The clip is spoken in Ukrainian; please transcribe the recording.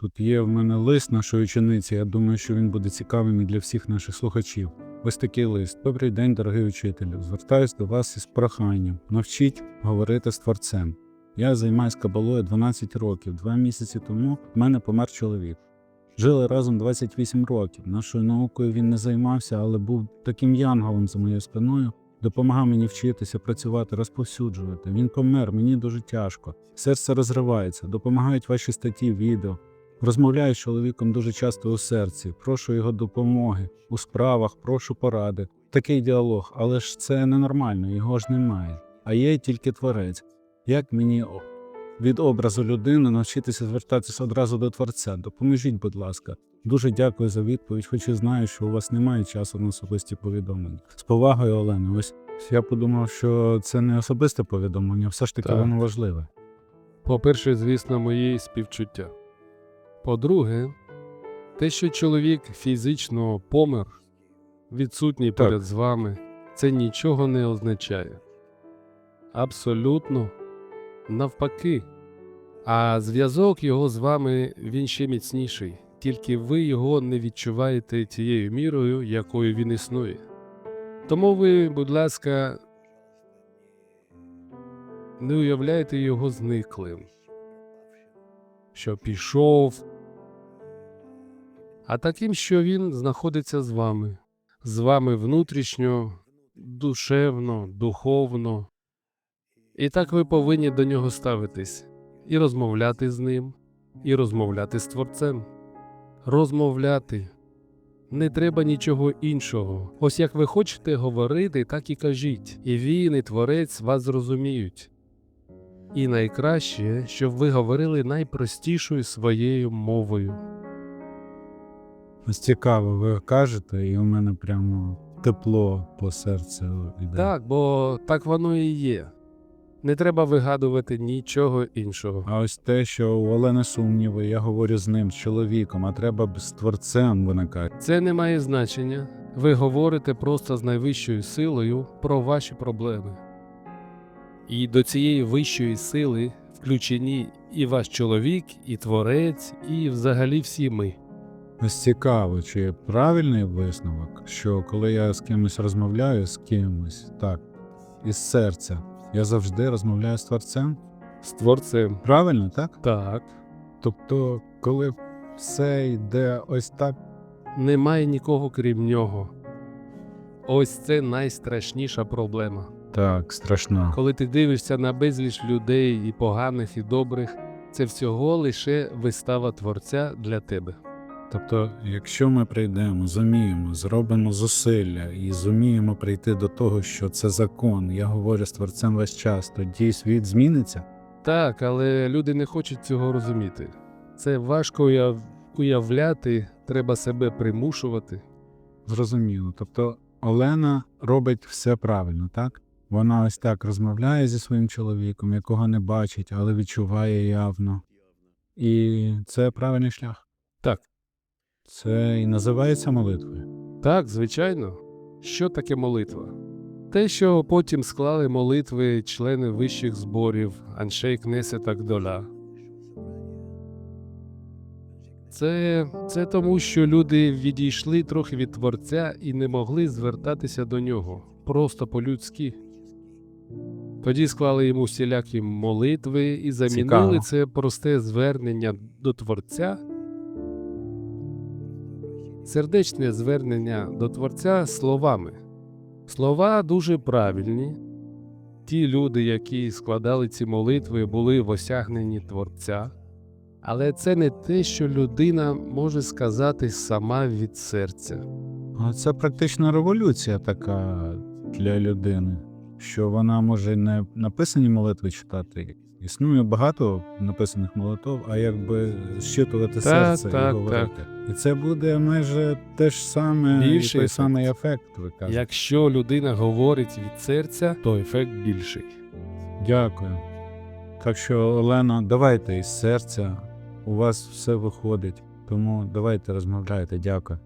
Тут є в мене лист нашої учениці. Я думаю, що він буде цікавим і для всіх наших слухачів. Ось такий лист. Добрий день, дорогий учителю. Звертаюсь до вас із проханням. Навчіть говорити з творцем. Я займаюсь кабалою 12 років. Два місяці тому в мене помер чоловік. Жили разом 28 років. Нашою наукою він не займався, але був таким янголом за моєю спиною. Допомагав мені вчитися, працювати, розповсюджувати. Він помер, мені дуже тяжко. Серце розривається, допомагають ваші статті, відео. Розмовляю з чоловіком дуже часто у серці, прошу його допомоги, у справах, прошу поради. Такий діалог, але ж це ненормально, його ж немає. А є тільки творець. Як мені від образу людини навчитися звертатися одразу до творця? Допоможіть, будь ласка. Дуже дякую за відповідь, хоч і знаю, що у вас немає часу на особисті повідомлення. З повагою, Олена, ось я подумав, що це не особисте повідомлення, все ж таки Так. воно важливе. По-перше, звісно, мої співчуття. По-друге, те, що чоловік фізично помер, відсутній Так. поряд з вами, це нічого не означає. Абсолютно навпаки. А зв'язок його з вами він ще міцніший, тільки ви його не відчуваєте тією мірою, якою він існує. Тому ви, будь ласка, не уявляйте його зниклим, що пішов, а таким, що він знаходиться з вами, з вами внутрішньо, душевно, духовно. І так ви повинні до нього ставитись і розмовляти з ним, і розмовляти з Творцем. Розмовляти. Не треба нічого іншого. Ось як ви хочете говорити, так і кажіть. І він, і творець вас зрозуміють. І найкраще, щоб ви говорили найпростішою своєю мовою. Ось цікаво, ви кажете, і у мене прямо тепло по серцю йде. Так, бо так воно і є. Не треба вигадувати нічого іншого. А ось те, що у Олени сумніви, я говорю з ним, з чоловіком, а треба б з творцем виникати. Це не має значення. Ви говорите просто з найвищою силою про ваші проблеми. І до цієї вищої сили включені і ваш чоловік, і творець, і взагалі всі ми. Ось цікаво, чи правильний висновок, що коли я з кимось розмовляю з кимось, так, із серця, я завжди розмовляю з творцем. З творцем. Правильно, так? Так. Тобто, коли все йде ось так, Немає нікого крім нього. Ось це найстрашніша проблема. так, страшно. Коли ти дивишся на безліч людей і поганих, і добрих, це всього лише вистава творця для тебе. Тобто, якщо ми прийдемо, зуміємо, зробимо зусилля і зуміємо прийти до того, що це закон, я говорю з творцем весь час, тоді світ зміниться. Так, але люди не хочуть цього розуміти. Це важко уявляти, треба себе примушувати. Зрозуміло. Тобто Олена робить все правильно, так? Вона ось так розмовляє зі своїм чоловіком, якого не бачить, але відчуває явно. І це правильний шлях. Так. Це і називається молитвою. Так, звичайно. Що таке молитва? Те, що потім склали молитви члени вищих зборів Аншей Кнесет Агдола. Це, це тому, що люди відійшли трохи від Творця і не могли звертатися до нього просто по-людськи. Тоді склали йому всілякі молитви і замінили Цікаво. це просте звернення до Творця сердечне звернення до Творця словами. Слова дуже правильні. Ті люди, які складали ці молитви, були в осягненні Творця. Але це не те, що людина може сказати сама від серця. А це практично революція така для людини, що вона може не написані молитви читати. Існує багато написаних молитв, а якби зчитувати серце так, і говорити. І це буде майже те ж саме і той ефект. самий ефект, ви кажете. Якщо людина говорить від серця, то ефект більший. Дякую. Так що, Олена, давайте із серця. У вас все виходить. Тому давайте розмовляйте. Дякую.